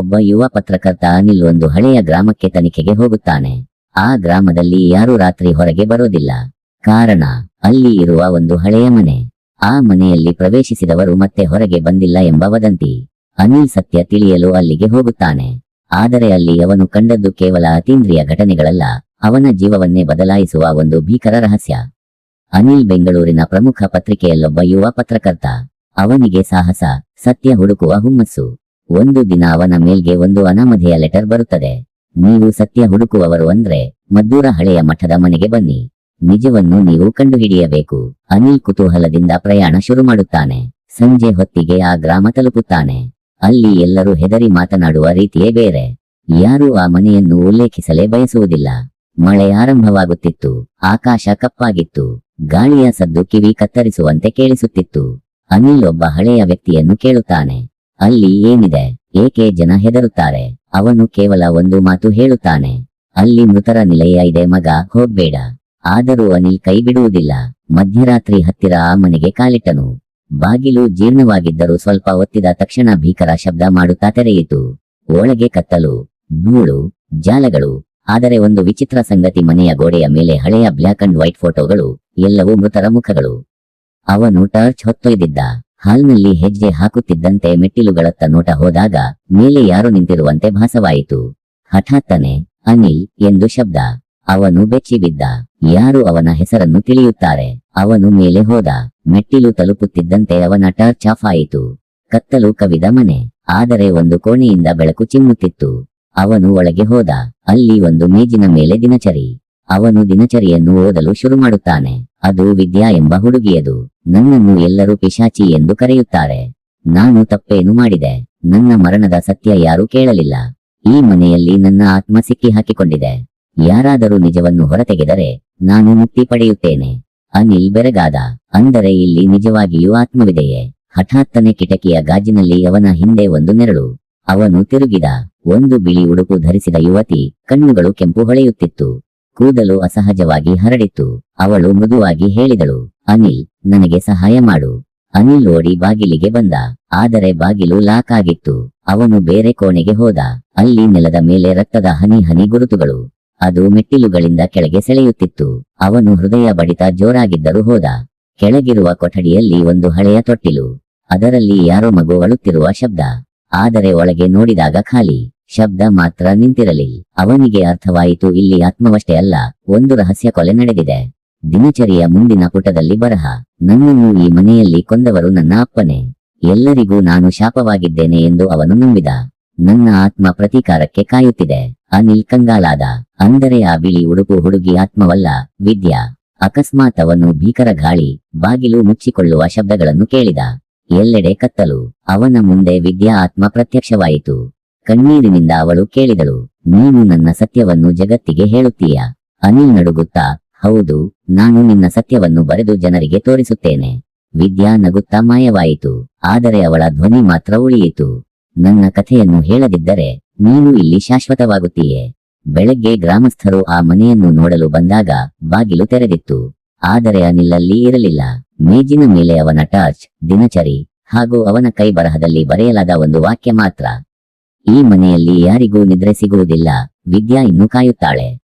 ಒಬ್ಬ ಯುವ ಪತ್ರಕರ್ತ ಅನಿಲ್ ಒಂದು ಹಳೆಯ ಗ್ರಾಮಕ್ಕೆ ತನಿಖೆಗೆ ಹೋಗುತ್ತಾನೆ. ಆ ಗ್ರಾಮದಲ್ಲಿ ಯಾರೂ ರಾತ್ರಿ ಹೊರಗೆ ಬರೋದಿಲ್ಲ. ಕಾರಣ, ಅಲ್ಲಿ ಇರುವ ಒಂದು ಹಳೆಯ ಮನೆ. ಆ ಮನೆಯಲ್ಲಿ ಪ್ರವೇಶಿಸಿದವರು ಮತ್ತೆ ಹೊರಗೆ ಬಂದಿಲ್ಲ ಎಂಬ ವದಂತಿ. ಅನಿಲ್ ಸತ್ಯ ತಿಳಿಯಲು ಅಲ್ಲಿಗೆ ಹೋಗುತ್ತಾನೆ. ಆದರೆ ಅಲ್ಲಿ ಅವನು ಕಂಡದ್ದು ಕೇವಲ ಅತೀಂದ್ರಿಯ ಘಟನೆಗಳಲ್ಲ, ಅವನ ಜೀವವನ್ನೇ ಬದಲಾಯಿಸುವ ಒಂದು ಭೀಕರ ರಹಸ್ಯ. ಅನಿಲ್ ಬೆಂಗಳೂರಿನ ಪ್ರಮುಖ ಪತ್ರಿಕೆಯಲ್ಲೊಬ್ಬ ಯುವ ಪತ್ರಕರ್ತ. ಅವನಿಗೆ ಸಾಹಸ, ಸತ್ಯ ಹುಡುಕುವ ಹುಮ್ಮಸ್ಸು. ಒಂದು ದಿನ ಅವನ ಮೇಲ್ಗೆ ಒಂದು ಅನಾಮಧೇಯ ಲೆಟರ್ ಬರುತ್ತದೆ. ನೀವು ಸತ್ಯ ಹುಡುಕುವವರು ಅಂದ್ರೆ ಮದ್ದೂರ ಹಳೆಯ ಮಠದ ಮನೆಗೆ ಬನ್ನಿ. ನಿಜವನ್ನು ನೀವು ಕಂಡುಹಿಡಿಯಬೇಕು. ಅನಿಲ್ ಕುತೂಹಲದಿಂದ ಪ್ರಯಾಣ ಶುರು ಮಾಡುತ್ತಾನೆ. ಸಂಜೆ ಹೊತ್ತಿಗೆ ಆ ಗ್ರಾಮ ತಲುಪುತ್ತಾನೆ. ಅಲ್ಲಿ ಎಲ್ಲರೂ ಹೆದರಿ ಮಾತನಾಡುವ ರೀತಿಯೇ ಬೇರೆ. ಯಾರೂ ಆ ಮನೆಯನ್ನು ಉಲ್ಲೇಖಿಸಲೇ ಬಯಸುವುದಿಲ್ಲ. ಮಳೆ ಆರಂಭವಾಗುತ್ತಿತ್ತು. ಆಕಾಶ ಕಪ್ಪಾಗಿತ್ತು. ಗಾಳಿಯ ಸದ್ದು ಕಿವಿ ಕತ್ತರಿಸುವಂತೆ ಕೇಳಿಸುತ್ತಿತ್ತು. ಅನಿಲ್ ಒಬ್ಬ ಹಳೆಯ ವ್ಯಕ್ತಿಯನ್ನು ಕೇಳುತ್ತಾನೆ. ಅಲ್ಲಿ ಏನಿದೆ? ಏಕೆ ಜನ ಹೆದರುತ್ತಾರೆ? ಅವನು ಕೇವಲ ಒಂದು ಮಾತು ಹೇಳುತ್ತಾನೆ. ಅಲ್ಲಿ ಮೃತರ ನಿಲಯ ಇದೆ, ಮಗ, ಹೋಗ್ಬೇಡ. ಆದರೂ ಅನಿಲ್ ಕೈ ಬಿಡುವುದಿಲ್ಲ. ಮಧ್ಯರಾತ್ರಿ ಹತ್ತಿರ ಆ ಮನೆಗೆ ಕಾಲಿಟ್ಟನು. ಬಾಗಿಲು ಜೀರ್ಣವಾಗಿದ್ದರೂ ಸ್ವಲ್ಪ ಒತ್ತಿದ ತಕ್ಷಣ ಭೀಕರ ಶಬ್ದ ಮಾಡುತ್ತಾ ತೆರೆಯಿತು. ಒಳಗೆ ಕತ್ತಲು, ಧೂಳು, ಜಾಲಗಳು. ಆದರೆ ಒಂದು ವಿಚಿತ್ರ ಸಂಗತಿ ಮನೆಯ ಗೋಡೆಯ ಮೇಲೆ ಹಳೆಯ ಬ್ಲ್ಯಾಕ್ ಅಂಡ್ ವೈಟ್ ಫೋಟೋಗಳು, ಎಲ್ಲವೂ ಮೃತರ ಮುಖಗಳು. ಅವನು ಟಾರ್ಚ್ ಹೊತ್ತೊಯ್ದಿದ್ದ. ಹಾಲ್ನಲ್ಲಿ ಹೆಜ್ಜೆ ಹಾಕುತ್ತಿದ್ದಂತೆ ಮೆಟ್ಟಿಲುಗಳತ್ತ ನೋಟ ಹೋದಾಗ ಮೇಲೆ ಯಾರು ನಿಂತಿರುವಂತೆ ಭಾಸವಾಯಿತು. ಹಠಾತ್ತನೆ ಅನಿಲ್ ಎಂದು ಶಬ್ದ. ಅವನು ಬೆಚ್ಚಿಬಿದ್ದ. ಯಾರು ಅವನ ಹೆಸರನ್ನು ತಿಳಿಯುತ್ತಾರೆ? ಅವನು ಮೇಲೆ ಹೋದ. ಮೆಟ್ಟಿಲು ತಲುಪುತ್ತಿದ್ದಂತೆ ಅವನ ಟಾರ್ಚ್ ಆಫ್ ಆಯಿತು. ಕತ್ತಲು ಕವಿದ ಮನೆ. ಆದರೆ ಒಂದು ಕೋಣೆಯಿಂದ ಬೆಳಕು ಚಿಮ್ಮುತ್ತಿತ್ತು. ಅವನು ಒಳಗೆ ಹೋದ. ಅಲ್ಲಿ ಒಂದು ಮೇಜಿನ ಮೇಲೆ ದಿನಚರಿ. ಅವನು ದಿನಚರಿಯನ್ನು ಓದಲು ಶುರು ಮಾಡುತ್ತಾನೆ. ಅದು ವಿದ್ಯಾ ಎಂಬ ಹುಡುಗಿಯದು. ನನ್ನನ್ನು ಎಲ್ಲರೂ ಪಿಶಾಚಿ ಎಂದು ಕರೆಯುತ್ತಾರೆ. ನಾನು ತಪ್ಪೇನು ಮಾಡಿದೆ? ನನ್ನ ಮರಣದ ಸತ್ಯ ಯಾರೂ ಕೇಳಲಿಲ್ಲ. ಈ ಮನೆಯಲ್ಲಿ ನನ್ನ ಆತ್ಮ ಸಿಕ್ಕಿ ಹಾಕಿಕೊಂಡಿದೆ. ಯಾರಾದರೂ ನಿಜವನ್ನು ಹೊರತೆಗೆದರೆ ನಾನು ಮುಕ್ತಿ ಪಡೆಯುತ್ತೇನೆ. ಅನಿಲ್ ಬೆರಗಾದ. ಅಂದರೆ ಇಲ್ಲಿ ನಿಜವಾಗಿಯೂ ಆತ್ಮವಿದೆಯೇ? ಹಠಾತ್ತನೆ ಕಿಟಕಿಯ ಗಾಜಿನಲ್ಲಿ ಅವನ ಹಿಂದೆ ಒಂದು ನೆರಳು. ಅವನು ತಿರುಗಿದ. ಒಂದು ಬಿಳಿ ಉಡುಪು ಧರಿಸಿದ ಯುವತಿ ಕಣ್ಣುಗಳು ಕೆಂಪು ಹೊಳೆಯುತ್ತಿತ್ತು. ಕೂದಲು ಅಸಹಜವಾಗಿ ಹರಡಿತ್ತು ಅವಳು ಮೃದುವಾಗಿ ಹೇಳಿದಳು, ಅನಿಲ್, ನನಗೆ ಸಹಾಯ ಮಾಡು. ಅನಿಲ್ ಓಡಿ ಬಾಗಿಲಿಗೆ ಬಂದ. ಆದರೆ ಬಾಗಿಲು ಲಾಕ್ ಆಗಿತ್ತು. ಅವನು ಬೇರೆ ಕೋಣೆಗೆ ಹೋದ. ಅಲ್ಲಿ ನೆಲದ ಮೇಲೆ ರಕ್ತದ ಹನಿ ಹನಿ ಗುರುತುಗಳು. ಅದು ಮೆಟ್ಟಿಲುಗಳಿಂದ ಕೆಳಗೆ ಸೆಳೆಯುತ್ತಿತ್ತು. ಅವನು ಹೃದಯ ಬಡಿತ ಜೋರಾಗಿದ್ದರೂ ಹೋದ. ಕೆಳಗಿರುವ ಕೊಠಡಿಯಲ್ಲಿ ಒಂದು ಹಳೆಯ ತೊಟ್ಟಿಲು. ಅದರಲ್ಲಿ ಯಾರೋ ಮಗು ಅಳುತ್ತಿರುವ ಶಬ್ದ. ಆದರೆ ಒಳಗೆ ನೋಡಿದಾಗ ಖಾಲಿ. ಶಬ್ದ ಮಾತ್ರ ನಿಂತಿರಲಿ. ಅವನಿಗೆ ಅರ್ಥವಾಯಿತು ಇಲ್ಲಿ ಆತ್ಮವಷ್ಟೇ ಅಲ್ಲ, ಒಂದು ರಹಸ್ಯ ಕೊಲೆ ನಡೆದಿದೆ. ದಿನಚರಿಯ ಮುಂದಿನ ಪುಟದಲ್ಲಿ ಬರಹ. ನನ್ನನ್ನು ಈ ಮನೆಯಲ್ಲಿ ಕೊಂದವರು ನನ್ನ ಅಪ್ಪನೆ. ಎಲ್ಲರಿಗೂ ನಾನು ಶಾಪವಾಗಿದ್ದೇನೆ ಎಂದು ಅವನು ನಂಬಿದ. ನನ್ನ ಆತ್ಮ ಪ್ರತೀಕಾರಕ್ಕೆ ಕಾಯುತ್ತಿದೆ. ಅನಿಲ್ ಕಂಗಾಲಾದ. ಅಂದರೆ ಆ ಬಿಳಿ ಉಡುಪು ಹುಡುಗಿ ಆತ್ಮವಲ್ಲ, ವಿದ್ಯಾ. ಅಕಸ್ಮಾತ್ ಅವನು ಭೀಕರ ಗಾಳಿ, ಬಾಗಿಲು ಮುಚ್ಚಿಕೊಳ್ಳುವ ಶಬ್ದಗಳನ್ನು ಕೇಳಿದ. ಎಲ್ಲೆಡೆ ಕತ್ತಲು. ಅವನ ಮುಂದೆ ವಿದ್ಯಾ ಆತ್ಮ ಪ್ರತ್ಯಕ್ಷವಾಯಿತು. ಕಣ್ಣೀರಿನಿಂದ ಅವಳು ಕೇಳಿದಳು, ನೀನು ನನ್ನ ಸತ್ಯವನ್ನು ಜಗತ್ತಿಗೆ ಹೇಳುತ್ತೀಯಾ? ಅನಿಲ್ ನಡುಗುತ್ತಾ, ಹೌದು, ನಾನು ನಿನ್ನ ಸತ್ಯವನ್ನು ಬರೆದು ಜನರಿಗೆ ತೋರಿಸುತ್ತೇನೆ. ವಿದ್ಯಾ ನಗುತ್ತಾ ಮಾಯವಾಯಿತು, ಆದರೆ ಅವಳ ಧ್ವನಿ ಮಾತ್ರ ಉಳಿಯಿತು. ನನ್ನ ಕಥೆಯನ್ನು ಹೇಳದಿದ್ದರೆ ನೀನು ಇಲ್ಲಿ ಶಾಶ್ವತವಾಗುತ್ತೀಯೆ. ಬೆಳಗ್ಗೆ ಗ್ರಾಮಸ್ಥರು ಆ ಮನೆಯನ್ನು ನೋಡಲು ಬಂದಾಗ ಬಾಗಿಲು ತೆರೆದಿತ್ತು, ಆದರೆ ಅನಿಲಲ್ಲಿ ಇರಲಿಲ್ಲ. ಮೇಜಿನ ಮೇಲೆ ಅವನ ಟಾರ್ಚ್, ದಿನಚರಿ ಹಾಗೂ ಅವನ ಕೈ ಬರಹದಲ್ಲಿ ಬರೆಯಲಾದ ಒಂದು ವಾಕ್ಯ ಮಾತ್ರ. ಈ ಮನೆಯಲ್ಲಿ ಯಾರಿಗೂ ನಿದ್ರೆ ಸಿಗುವುದಿಲ್ಲ. ವಿದ್ಯಾ ಇನ್ನೂ ಕಾಯುತ್ತಾಳೆ.